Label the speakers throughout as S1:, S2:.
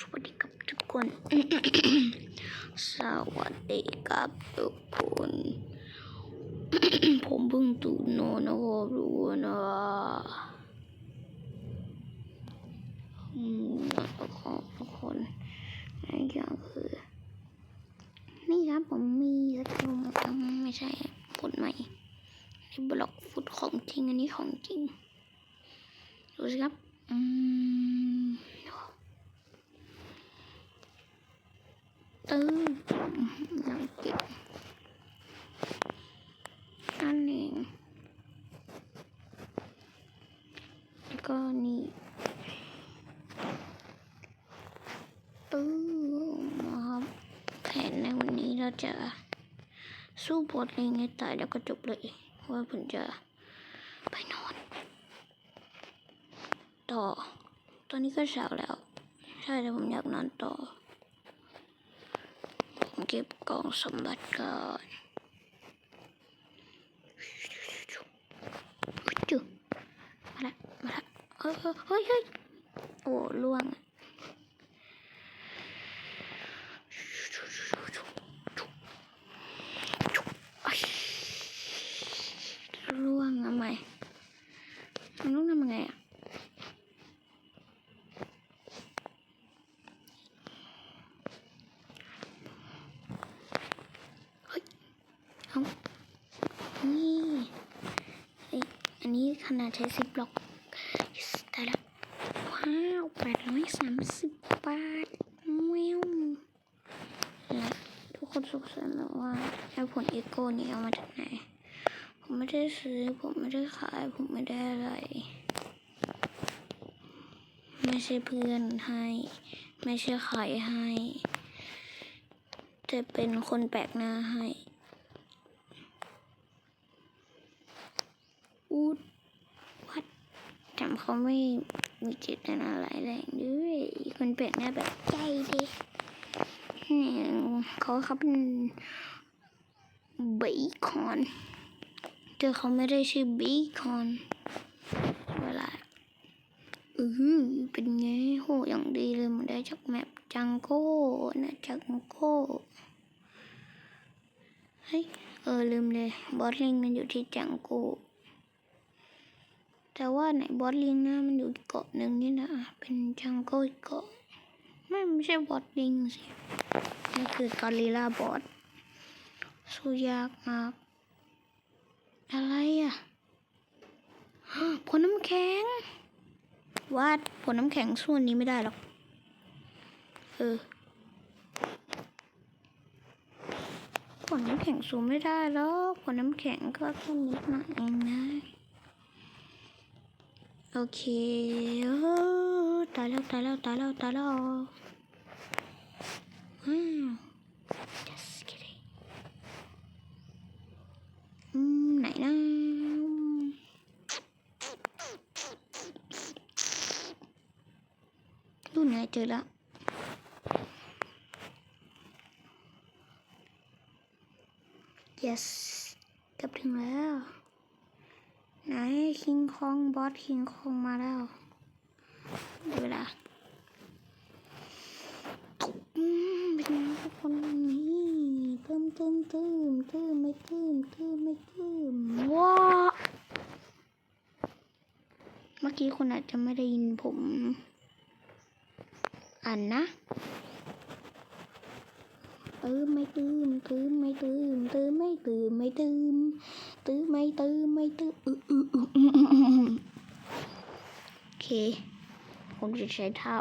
S1: สวัสดีครับทุกคน สวัสดีครับทุกคน ผมเพิ่งตื่นนอนนะครับรู้นนะครับทุกคนอีกอย่างคือ นี่ครับผมมีสกิลมาทำไม่ใช่ผลใหม่ในบล็อกฟุตของจริงอันนี้ของจริง ดูสิครับ อืม ตื้อยังเก็บนั่นเองแล้วก็นี่ตื้อนะครับแผนในวันนี้เราจะสู้บอสลิงให้ตายแล้วก็จบเลยว่าผมจะไปนอน ต่อ ตอนนี้ก็เช้าแล้ว ใช่แต่ผมอยากนอนต่อ ผมเก็บกล่องสมบัติก่อนจุมาละมาละเฮ้ยเฮ้ยเฮ้ยโอ้ล่วงอะล่วงทำไมมันต้องทำยังไงอะ เอานี่อันนี้ขนาดใช้สิบบล็อก yes ได้แล้วว้าวแปดร้อยสามสิบบาทแมวและทุกคนสงสัยไหมว่าไอ้ผลเอโก้นี่เอามาจากไหน ผมไม่ได้ซื้อ ผมไม่ได้ขาย ผมไม่ได้อะไร ไม่ใช่เพื่อนให้ ไม่ใช่ขายให้แต่เป็นคนแปลกหน้าให้ อูดวัดจำเขาไม่มีจิตนาอะไรแรงด้วยคนเปลี่ยนหน้าแบบใจดีเนี่ยเขาเขาเป็นบีคอนแต่เขาไม่ได้ชื่อบีคอนเวลาอือเป็นไงโหอย่างดีเลยมันได้จากแมปจังโก้นะจังโก้เฮ้ยเออลืมเลยบอสลิงมันอยู่ที่จังโก้ แต่ว่าไหนบอสลิงนะมันอยู่เกาะหนึ่งนี่นะเป็นจังโก้อีกเกาะไม่ไม่ใช่บอสลิงสินี่คือกอริลลาบอสสู้ยากมาก อะไรอะผลน้ำแข็งวาดผลน้ำแข็งส่วนนี้ไม่ได้หรอกเออผลน้ำแข็งสูงไม่ได้แล้วผลน้ำแข็งก็แค่นิดหน่อยเอง โอเคอตายแล้วตายแล้วตายแล้วตายแล้วว้าว just kidding อืมไหนนะรุ่นไหนเจอแล้ว yes กลับถึงแล้ว ไหนคิงคองบอสคิงคองมาแล้วเดี๋ยวเวลาอืมเป็นไงทุกคนนี่เติมเติมเติมเติมไม่เติมเติมไม่เติมว้าเมื่อกี้คุณอาจจะไม่ได้ยินผมอ่านนะเติมไม่เติมเติมไม่เติมเติมไม่เติมไม่เติม ตื้อไม่ตื้อไม่ตื้ออืออืออืออืออืออือโอเคผมจะใช้ท่า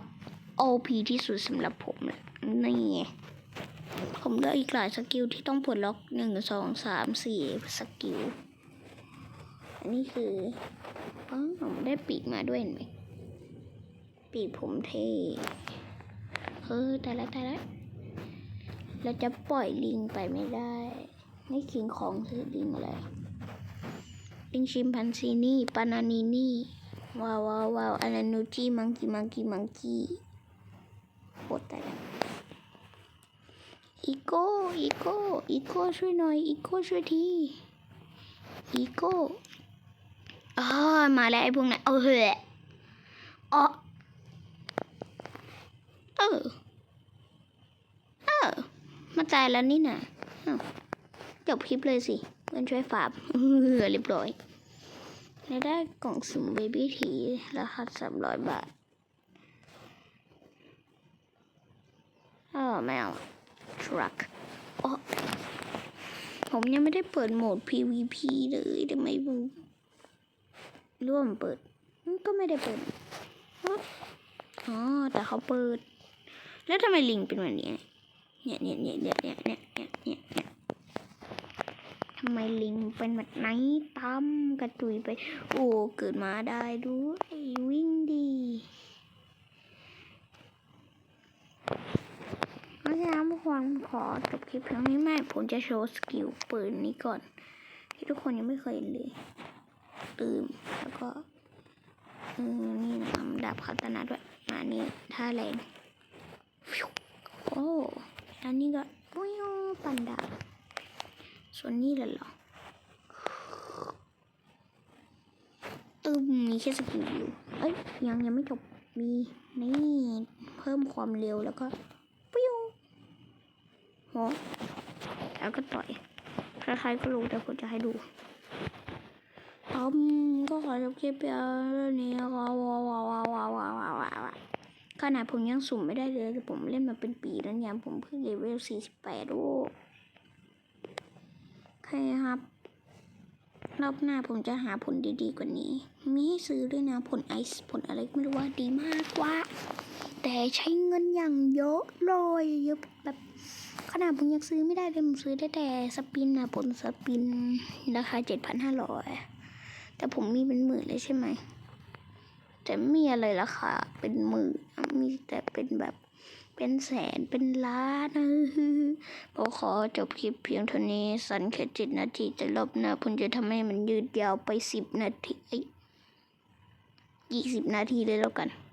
S1: OP ที่สุดสำหรับผมแหละนี่ไงผมเหลืออีกหลายสกิลที่ต้องปลดล็อกหนึ่งสองสามสี่สกิล อันนี้คืออ๋อผมได้ปีกมาด้วยเห็นไหมปีกผมเท่เออแต่ละแต่ละเราจะปล่อยลิงไปไม่ได้นี่คิงของคือลิงอะไรลิงชิมพันซีนี่ปานานีนี่ว้าวว้าวว้าวอานานูจิมังกี้มังกี้มังกี้โคตรแต่อีโก้อีโก้อีโก้ช่วยหน่อยอีโก้ช่วยทีอีโก้อ๋อมาแล้วไอ้พวกนั้นเอาเหอะอ๋อเออเออมาจ่ายแล้วนี่นะอ้าวจบคลิปเลยสิ ก็นช่วยฝาบเรียบร้อยและได้กล่องสุ่มเบบี้ทีราคาสามร้อยบาทเออแมวทรัคอ๋อผมยังไม่ได้เปิดโหมด PVP เลยทำไมบูร่วมเปิด ก็ไม่ได้เปิด อ๋อ แต่เขาเปิด แล้วทำไมลิงเป็นแบบนี้ เนี่ยเนี่ยเนี่ยเนี่ยเนี่ยเนี่ยเนี่ยำไมลิงเป็นแบบไหนตามกระตุยไป โอ้เกิดมาได้ด้วยวิ่งดีเพราะฉะนั้นทุกคนขอจบคลิปเพียงนี้ไม่ผมจะโชว์สกิลปืนนี้ก่อน ที่ทุกคนยังไม่เคยเห็นเลยตืมแล้วก็นี่นะมันดับคาตานะด้วยมานี่ท่าแรงโอ้อันนี้ก็ปุ้ยปันดาบ ส่วนนี้เลยเหรอตึมมีแค่สกิลอยู่ เอ้ยยังยังไม่จบ มีนี่เพิ่มความเร็วแล้วก็ปิ้วโหแล้วก็ต่อยใครๆก็รู้แต่ผมจะให้ดูอืมก็ขอจบคลิปเพียงเท่านี้นะคะว้าวว้าวว้าวว้าวว้าวว้าวว้าวขนาดผมยังสุ่มไม่ได้เลยแต่ผมเล่นมาเป็นปีแล้วเนี่ยผมเพิ่งเลเวล 48โอ้โอ เคครับ รอบหน้าผมจะหาผลดีๆกว่านี้ มีให้ซื้อด้วยนะผลไอซ์ผลอะไรไม่รู้ว่าดีมากกว่า แต่ใช้เงินอย่างเยอะเลยเยอะแบบขนาดผมยังซื้อไม่ได้เลยผมซื้อได้แต่สปินนะผลสปินราคา7,500แต่ผมมีเป็นหมื่นเลยใช่ไหม จะมีอะไรราคาเป็นหมื่นมีแต่เป็นแบบเป็นแสนเป็นล้านนะผมขอจบคลิปเพียงเท่านี้สั้นแค่เจ็ดนาทีแต่รอบหน้าผมจะทำให้มันยืดยาวไปสิบนาทียี่สิบนาทีเลยแล้วกัน